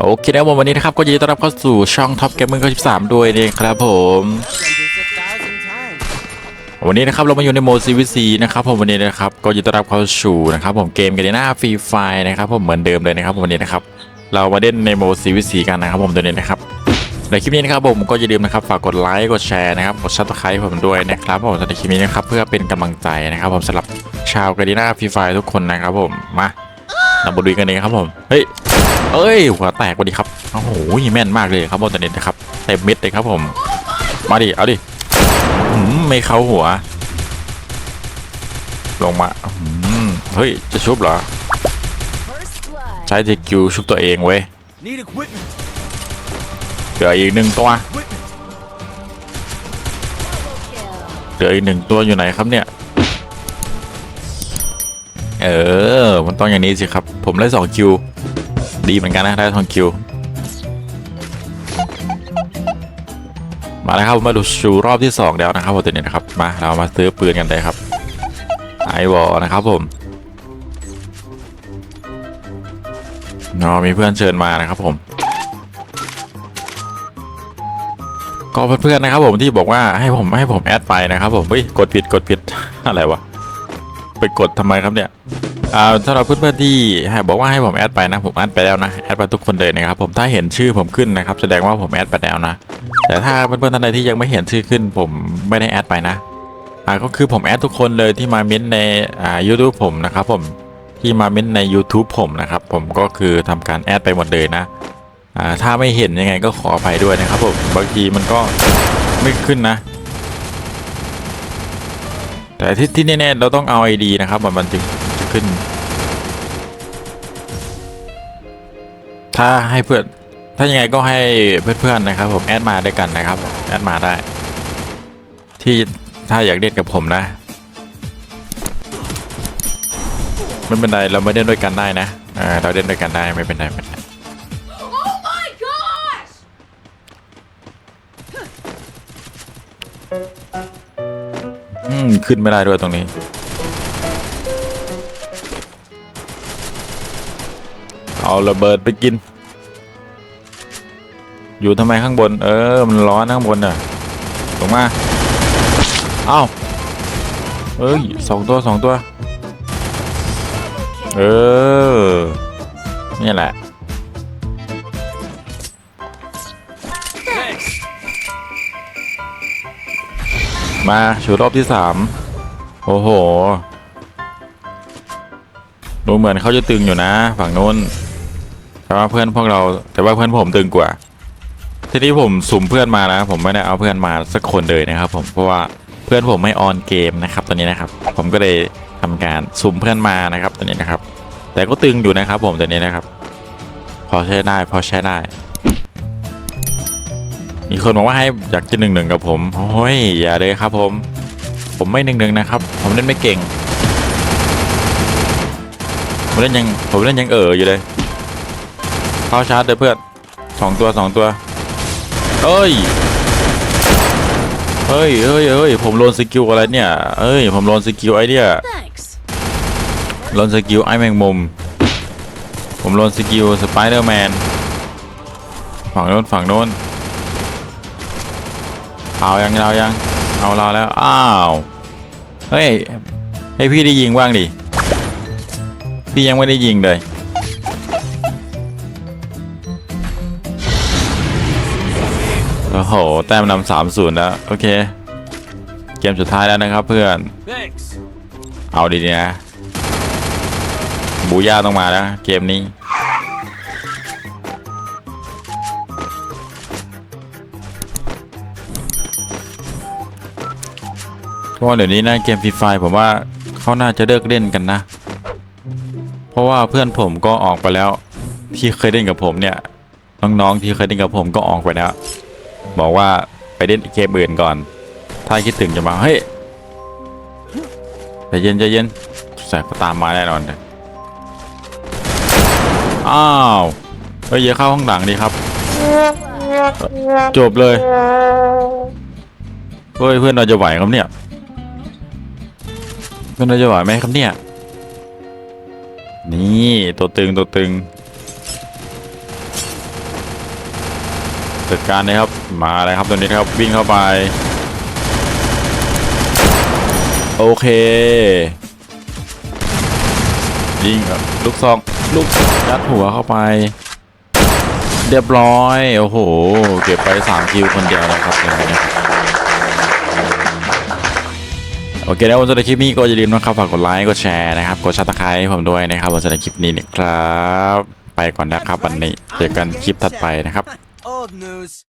โอเคนะครับวันนี้นะครับก็ยินดีต้อนรับเข้าสู่ช่อง Top Gamer 93ด้วยนะครับผมวันนี้นะครับเรามาอยู่ในโหมด CVC นะครับผมวันนี้นะครับก็ยินดีต้อนรับเข้าสู่นะครับผมเกมกันในหน้าฟรีไฟนะครับผมเหมือนเดิมเลยนะครับผมวันนี้นะครับเรามาเล่นในโหมด CVC กันนะครับผมตัวนี้นะครับในคลิปนี้นะครับผมก็อย่าลืมนะครับฝากกดไลค์กดแชร์นะครับกดซับสไครต์ผมด้วยนะครับผมสำหรับคลิปนี้นะครับเพื่อเป็นกำลังใจนะครับ ผมสำหรับชาวกันในาฟรีไฟทุกคนนะครับผมมาเรามาดูกันเลยครับผมเฮ้ย เอ้ยหัวแตกพอดีครับโอ้โหแม่นมากเลยครับบอลตัวนี้นะครับเต็มเม็ดเลยครับผม มาดิเอาดิหืมไม่เข้าหัว ลงมาหืมเฮ้ยจะชุบเหรอ ใช้ทีคิวชุบตัวเองเว้ยเหลืออีกหนึ่งตัวเหลืออีกหนึ่งตัวอยู่ไหนครับเนี่ยเออ มันต้องอย่างนี้สิครับ ผมได้สองคิว ดีเหมือนกันนะได้สองคิว มาแล้วครับมาดูชูรอบที่สองแล้วนะครับผมตัวนี้นะครับมาเรามาซื้อปืนกันเลยครับไอวอลนะครับผมเนามีเพื่อนเชิญมานะครับผม ก็เพื่อนๆนะครับผมที่บอกว่าให้ผมให้ผมแอดไปนะครับผมเฮ้ยกดผิดกดผิดอะไรวะไปกดทำไมครับเนี่ย อ่าสำหรับเพื่อนๆที่บอกว่าให้ผมแอดไปนะผมแอดไปแล้วนะแอดไปทุกคนเลยนะครับผมถ้าเห็นชื่อผมขึ้นนะครับแสดงว่าผมแอดไปแล้วนะ แต่ถ้าเพื่อนๆท่านใดที่ยังไม่เห็นชื่อขึ้น ผมไม่ได้แอดไปนะอ่าก็คือผมแอดทุกคนเลยที่มาเม้นในอ่า YouTube ผมนะครับผมที่มาเม้นใน YouTube ผมนะครับผมก็คือทำการแอดไปหมดเลยนะอ่าถ้าไม่เห็นยังไงก็ขออภัยด้วยนะครับผมบางทีมันก็ไม่ขึ้นนะแต่ที่ที่แน่ๆเราต้องเอา ID นะครับมันมันจึง ขึ้น ถ้าให้เพื่อนถ้ายังไงก็ให้เพื่อนๆนะครับ ผมแอดมาด้วยกันนะครับแอดมาได้ ที่ถ้าอยากเล่นกับผมนะไม่เป็นไรเราไม่เล่นด้วยกันได้นะเออเราเล่นด้วยกันได้ไม่เป็นไรไม่เป็นไร Oh my gosh! อืมขึ้นไม่ได้ด้วยตรงนี้ เอาระเบิดไปกิน อยู่ทำไมข้างบน เออ มันร้อนข้างบนน่ะลงมาเอ้าเอ้ยสองตัวสองตัว เออ นี่แหละ มาชูรอบที่สามโอ้โห ดูเหมือนเขาจะตึงอยู่นะ ฝั่งนู้น แต่ว่าเพื่อนพวกเราแต่ว่าเพื่อนผมตึงกว่า ทีนี้ผมสุ่มเพื่อนมานะผมไม่ได้เอาเพื่อนมาสักคนเลยนะครับ ผมเพราะว่าเพื่อนผมไม่ออนเกมนะครับตอนนี้นะครับ ผมก็เลยทำการสุ่มเพื่อนมานะครับตอนนี้นะครับ แต่ก็ตึงอยู่นะครับ ผมตอนนี้นะครับ พอใช้ได้พอใช้ได้ มีคนบอกว่าให้อยากจะหนึ่งหนึ่งกับผมโอ้ยอย่าเลยครับ ผม ผมไม่หนึ่งหนึ่งนะครับ ผมเล่นไม่เก่งผมเล่นยังผมเล่นยังเอออยู่เลย เข้าชาร์จเลยเพื่อนสองตัวสองตัวเอ้ยเฮ้ยเฮ้ยเฮ้ยผมโลนสกิลอะไรเนี่ยเอ้ยผมโลนสกิลไอเดีย Thanks. โลนสกิลไอแมงมุม ผมโลนสกิลสไปเดอร์แมนฝั่งโน้นฝั่งโน้นเอายังเรายังเอาเราแล้ว อ้าวเฮ้ยให้พี่ได้ยิงบ้างดิพี่ยังไม่ได้ยิงเลย โอ้โห แต้มนำสามศูนย์แล้ว โอเค เกมสุดท้ายแล้วนะครับเพื่อน Thanks. เอาดีๆนะ บูย่าต้องมาแล้ว เกมนี้เพราะว่าเดี๋ยวนี้นะเกมฟรีไฟผมว่าเขาน่าจะเลิกเล่นกันนะ เพราะว่าเพื่อนผมก็ออกไปแล้ว ที่เคยเล่นกับผมเนี่ย น้องๆที่เคยเล่นกับผมก็ออกไปแล้ว บอกว่าไปเล่นเกมอื่นก่อน ถ้าคิดถึงจะมาเฮ้ยใจเย็นใจเย็นใส่ตามมาแน่นอนเลยอ้าวเฮ้ยอย่าเข้าห้องหลังดีครับ จบเลยเฮ้ยเพื่อนเราจะไหวครับเนี่ยเพื่อนเราจะไหวไหมครับเนี่ย นี่ตัวตึงตัวตึง จัดการนะครับมาเลยครับตัวนี้ครับวิ่งเข้าไป โอเคยิงครับลูกซองลูกยัดหัวเข้าไป เรียบร้อย โอ้โห เก็บไป3คิวคนเดียวนะครับอย่างนี้โอเคแล้ววันสำหรับคลิปนี้ก็อย่าลืมนะครับฝากกดไลค์กดแชร์นะครับกดชัตตะไคร้ผมด้วยนะครับวันสำหรับคลิปนี้นะครับ ไปก่อนนะครับวันนี้เจอกันคลิปถัดไปนะครับ Old news.